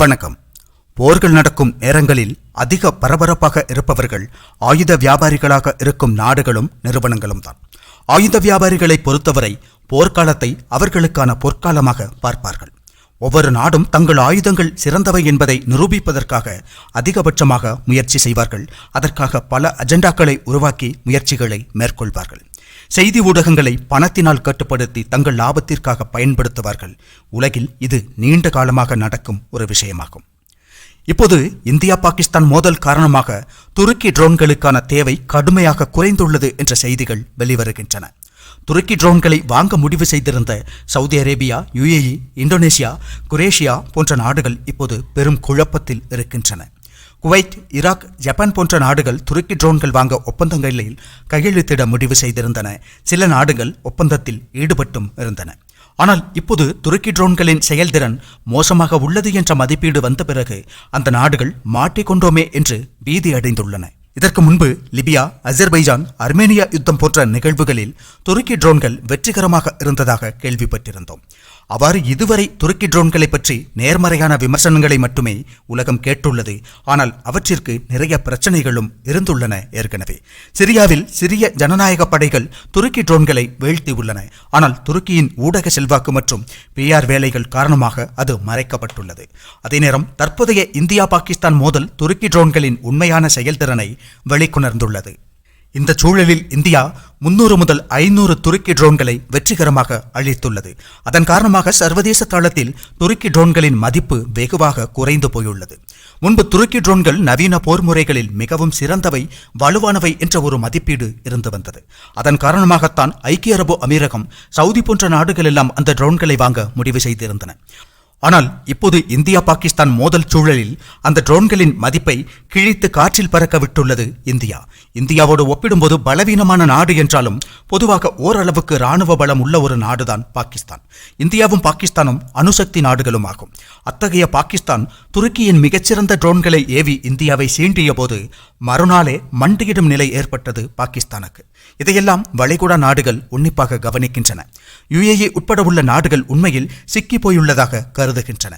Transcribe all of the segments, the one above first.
வணக்கம். போர்கள் நடக்கும் நேரங்களில் அதிக பரபரப்பாக இருப்பவர்கள் ஆயுத வியாபாரிகளாக இருக்கும் நாடுகளும் நிறுவனங்களும் தான். ஆயுத வியாபாரிகளை பொறுத்தவரை போர்க்காலத்தை அவர்களுக்கான பொற்காலமாக பார்ப்பார்கள். ஒவ்வொரு நாடும் தங்கள் ஆயுதங்கள் சிறந்தவை என்பதை நிரூபிப்பதற்காக அதிகபட்சமாக முயற்சி செய்வார்கள். அதற்காக பல அஜெண்டாக்களை உருவாக்கி முயற்சிகளை மேற்கொள்வார்கள். செய்தி ஊடகங்களை பணத்தினால் கட்டுப்படுத்தி தங்கள் லாபத்திற்காக பயன்படுத்துவார்கள். உலகில் இது நீண்ட காலமாக நடக்கும் ஒரு விஷயமாகும். இப்போது இந்தியா பாகிஸ்தான் மோதல் காரணமாக துருக்கி ட்ரோன்களுக்கான தேவை கடுமையாக குறைந்துள்ளது என்ற செய்திகள் வெளிவருகின்றன. துருக்கி ட்ரோன்களை வாங்க முடிவு செய்திருந்த Saudi Arabia UAE Indonesia Croatia போன்ற நாடுகள் இப்போது பெரும் குழப்பத்தில் இருக்கின்றன. குவைத் ஈராக் ஜப்பான் போன்ற நாடுகள் துருக்கி ட்ரோன்கள் வாங்க ஒப்பந்தங்களில் கையெழுத்திட முடிவு செய்திருந்தன. சில நாடுகள் ஒப்பந்தத்தில் ஈடுபட்டும் இருந்தன. ஆனால் இப்போது துருக்கி ட்ரோன்களின் செயல்திறன் மோசமாக உள்ளது என்ற மதிப்பீடு வந்த பிறகு அந்த நாடுகள் மாட்டிக்கொண்டோமே என்று பீதி அடைந்துள்ளன. இதற்கு முன்பு லிபியா அஜர்பைஜான் அர்மேனியா யுத்தம் போன்ற நிகழ்வுகளில் துருக்கி ட்ரோன்கள் வெற்றிகரமாக இருந்ததாக கேள்விப்பட்டிருந்தோம். அவ்வாறு இதுவரை துருக்கி ட்ரோன்களை பற்றி நேர்மறையான விமர்சனங்களை மட்டுமே உலகம் கேட்டுள்ளது. ஆனால் அவற்றிற்கு நிறைய பிரச்சனைகளும் இருந்துள்ளன ஏற்கனவே. சிரியாவில் சிறிய ஜனநாயக படைகள் துருக்கி ட்ரோன்களை வீழ்த்தியுள்ளன ஆனால் துருக்கியின் ஊடக செல்வாக்கு மற்றும் பிஆர் வேலைகள் காரணமாக அது மறைக்கப்பட்டுள்ளது. அதே நேரம் தற்போதைய இந்தியா பாகிஸ்தான் மோதல் துருக்கி ட்ரோன்களின் உண்மையான செயல்திறனை வெளிக்கொணர்ந்துள்ளது. இந்த சூழலில் இந்தியா முன்னூறு முதல் ஐநூறு துருக்கி ட்ரோன்களை வெற்றிகரமாக அழித்துள்ளது. அதன் காரணமாக சர்வதேச தளத்தில் துருக்கி ட்ரோன்களின் மதிப்பு வெகுவாக குறைந்து போயுள்ளது. முன்பு துருக்கி ட்ரோன்கள் நவீன போர் முறைகளில் மிகவும் சிறந்தவை வலுவானவை என்ற ஒரு மதிப்பீடு இருந்து வந்தது. அதன் காரணமாகத்தான் ஐக்கிய அரபு அமீரகம் சவுதி போன்ற நாடுகள் எல்லாம் அந்த ட்ரோன்களை வாங்க முடிவு செய்திருந்தன. ஆனால் இப்போது இந்தியா பாகிஸ்தான் மோதல் சூழலில் அந்த ட்ரோன்களின் மதிப்பை கிழித்து காற்றில் பறக்க விட்டுள்ளது இந்தியா. இந்தியாவோடு ஒப்பிடும்போது பலவீனமான நாடு என்றாலும் பொதுவாக ஓரளவுக்கு ராணுவ பலம் உள்ள ஒரு நாடுதான் பாகிஸ்தான். இந்தியாவும் பாகிஸ்தானும் அணுசக்தி நாடுகளும் ஆகும் அத்தகைய பாகிஸ்தான் துருக்கியின் மிகச்சிறந்த ட்ரோன்களை ஏவி இந்தியாவை சீண்டிய போது மறுநாளே மண்டியிடும் நிலை ஏற்பட்டது பாகிஸ்தானுக்கு. இதையெல்லாம் வளைகுடா நாடுகள் உன்னிப்பாக கவனிக்கின்றன. யுஏஇ உட்பட உள்ள நாடுகள் உண்மையில் சிக்கி போயுள்ளதாக கருது கருதுகின்றன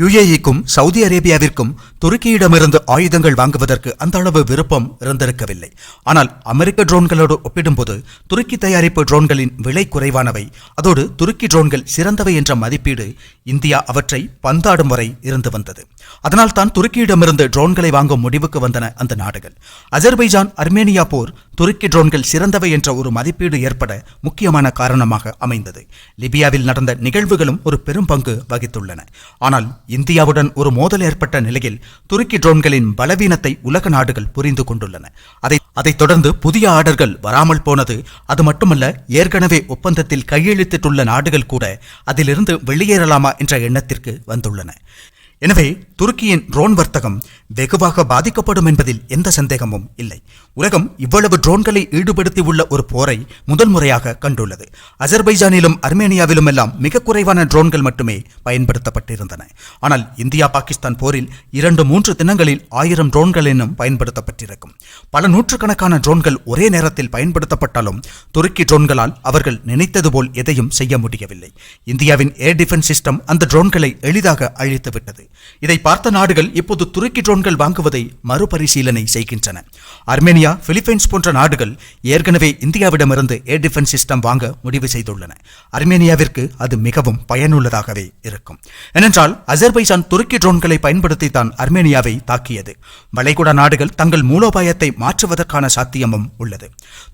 யுஏஇக்கும் சவுதி அரேபியாவிற்கும் துருக்கியிடமிருந்து ஆயுதங்கள் வாங்குவதற்கு அந்த அளவு விருப்பம் இருந்திருக்கவில்லை. ஆனால் அமெரிக்க ட்ரோன்களோடு ஒப்பிடும்போது துருக்கி தயாரிப்பு ட்ரோன்களின் விலை குறைவானவை. அதோடு துருக்கி ட்ரோன்கள் சிறந்தவை என்ற மதிப்பீடு இந்தியா அவற்றை பந்தாடும் வரை இருந்து வந்தது. அதனால் தான் துருக்கியிடமிருந்து ட்ரோன்களை வாங்கும் முடிவுக்கு வந்தன அந்த நாடுகள். அஜர்பைஜான் அர்மேனியா போர் துருக்கி ட்ரோன்கள் சிறந்தவை என்ற ஒரு மதிப்பீடு ஏற்பட முக்கியமான காரணமாக அமைந்தது. லிபியாவில் நடந்த நிகழ்வுகளும் ஒரு பெரும் பங்கு வகித்துள்ளன. ஆனால் இந்தியாவுடன் ஒரு மோதல் ஏற்பட்ட நிலையில் துருக்கி ட்ரோன்களின் பலவீனத்தை உலக நாடுகள் புரிந்து கொண்டுள்ளன. அதை அதைத் தொடர்ந்து புதிய ஆர்டர்கள் வராமல் போனது அது மட்டுமல்ல ஏற்கனவே ஒப்பந்தத்தில் கையெழுத்திட்டுள்ள நாடுகள் கூட அதிலிருந்து வெளியேறலாமா என்ற எண்ணத்திற்கு வந்துள்ளன. எனவே துருக்கியின் ட்ரோன் வர்த்தகம் வெகுவாக பாதிக்கப்படும் என்பதில் எந்த சந்தேகமும் இல்லை. உலகம் இவ்வளவு ட்ரோன்களை ஈடுபடுத்தி உள்ள ஒரு போரை முதல் முறையாக கண்டுள்ளது. அஜர்பைஜானிலும் அர்மேனியாவிலும் எல்லாம் மிக குறைவான ட்ரோன்கள் மட்டுமே பயன்படுத்தப்பட்டிருந்தன. ஆனால் இந்தியா பாகிஸ்தான் போரில் இரண்டு மூன்று தினங்களில் ஆயிரம் ட்ரோன்கள் என்னும் பயன்படுத்தப்பட்டிருக்கும். பல நூற்றுக்கணக்கான ட்ரோன்கள் ஒரே நேரத்தில் பயன்படுத்தப்பட்டாலும் துருக்கி ட்ரோன்களால் அவர்கள் நினைத்தது போல் எதையும் செய்ய முடியவில்லை. இந்தியாவின் ஏர் டிஃபென்ஸ் சிஸ்டம் அந்த ட்ரோன்களை எளிதாக அழித்துவிட்டது. இதை பார்த்த நாடுகள் இப்போது துருக்கி ட்ரோன்கள் வாங்குவதை மறுபரிசீலனை செய்கின்றன. அர்மேனியா பிலிப்பைன்ஸ் போன்ற நாடுகள் ஏற்கனவே இந்தியாவிடமிருந்து ஏர் டிஃபென்ஸ் சிஸ்டம் வாங்க முடிவு செய்துள்ளன. அர்மேனியாவிற்கு அது மிகவும் பயனுள்ளதாகவே இருக்கும். ஏனென்றால் அசர்பைசான் துருக்கி ட்ரோன்களை பயன்படுத்தி தான் அர்மேனியாவை தாக்கியது. வளைகுடா நாடுகள் தங்கள் மூலோபாயத்தை மாற்றுவதற்கான சாத்தியமும் உள்ளது.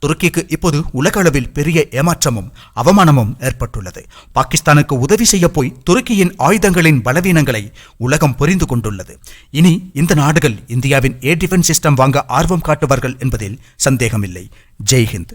துருக்கிக்கு இப்போது உலக அளவில் பெரிய ஏமாற்றமும் அவமானமும் ஏற்பட்டுள்ளது. பாகிஸ்தானுக்கு உதவி செய்ய போய் துருக்கியின் ஆயுதங்களின் பலவீனங்களை உலகம் புரிந்து கொண்டுள்ளது. இனி இந்த நாடுகள் இந்தியாவின் ஏர் டிஃபென்ஸ் சிஸ்டம் வாங்க ஆர்வம் காட்டுவார்கள் என்பதில் சந்தேகமில்லை. ஜெய் ஹிந்த்